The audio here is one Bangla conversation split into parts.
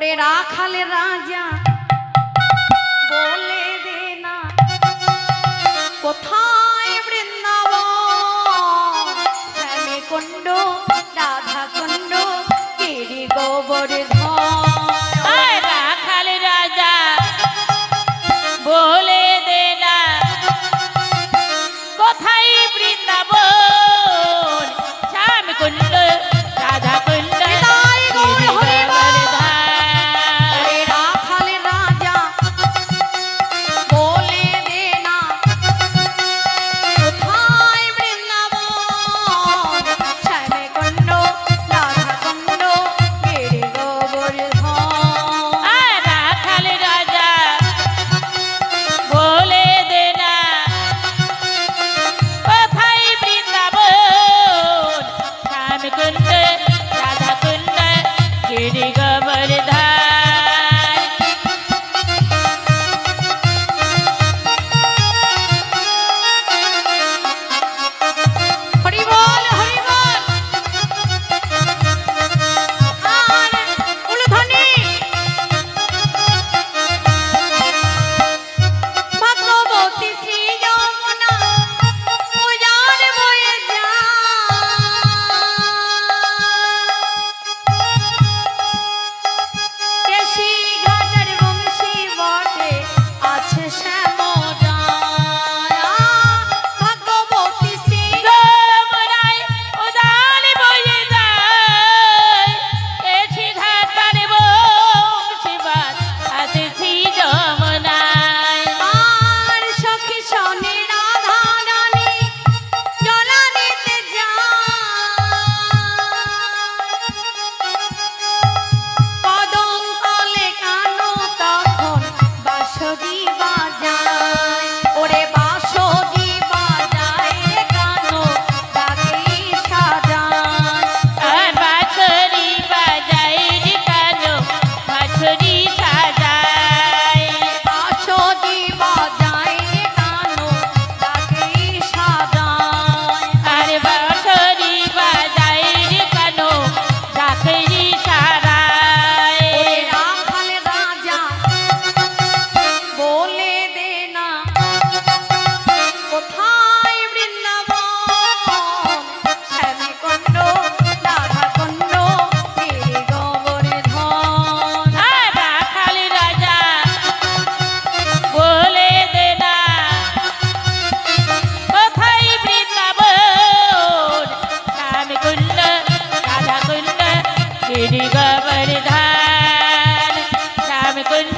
ওরে রাখালে রাজা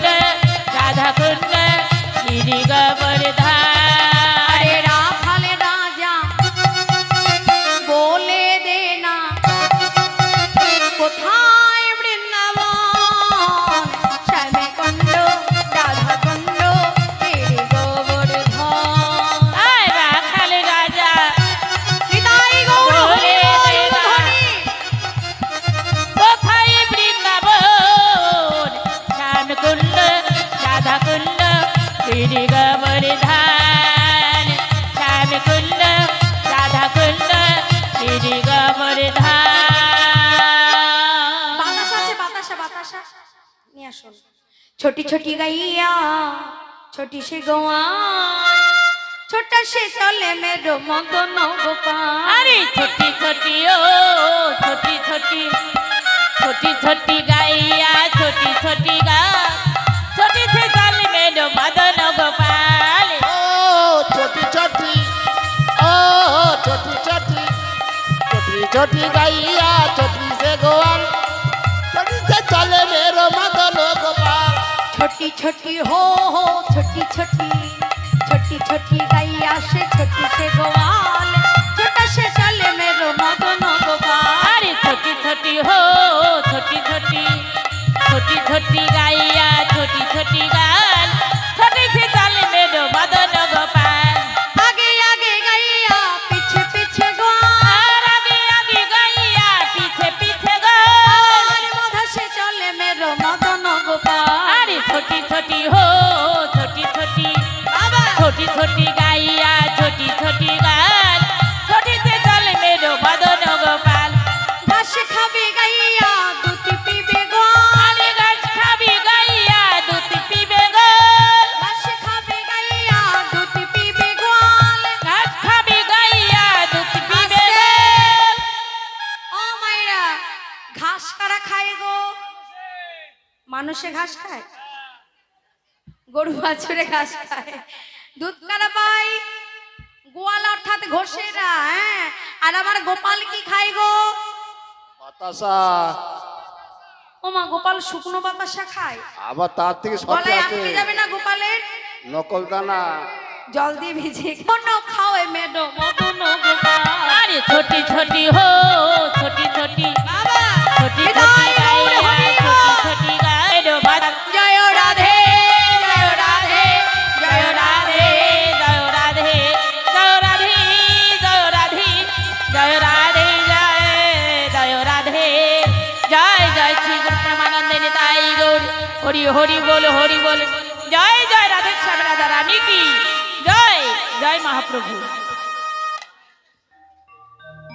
कुण्ड राधा कुण्ड श्री गोवर्धा छोटी छोटी गैया छोटी सी गौआ छोटा से चले मेरो मगन गोपा अरे छोटी छोटी ओ छोटी छोटी छोटी छोटी गैया छोटी छोटी गा छोटी से चले मेरो गोपा गोपाल ओ छोटी छोटी ओ छोटी छोटी छोटी छोटी गैया छोटी छोटी छोटी हो हो छोटी छोटी। छोटी छोटी गैया से छोटी से गोवाल। মানুষে ঘাস খায়? গরু বাছুরে ঘাস খায়। দুধ কারা পাই গোয়াল অর্থাৎ ঘোষেরা হ্যাঁ? আর আমার গোপাল কি খাই গো? বাতাসা। ও মা গোপাল শুকনো বাতাসা খায়? আবার তার থেকে সত্যি গলায় আছে আটকে যাবে না গোপালের? নকল দানা। জল দিয়ে ভিজিয়ে কোন খাওয়ে মেডো মদন গোপাল। আরে ছোটি ছোটি হো ছোটি ছোটি। হরি ছোটি ছোটি গাই ডো বাদা জয় রাধে জয় রাধে জয় জয় জয় রাধে জয় জয় রাধে জয় জয় রাধে জয় জয় শ্রী গুরু প্রেমানন্দে নিতাই গৌর হরি হরি বল হরি বল জয় জয় রাধে শ্যাম রাধা রানী কি জয় জয় মহাপ্রভু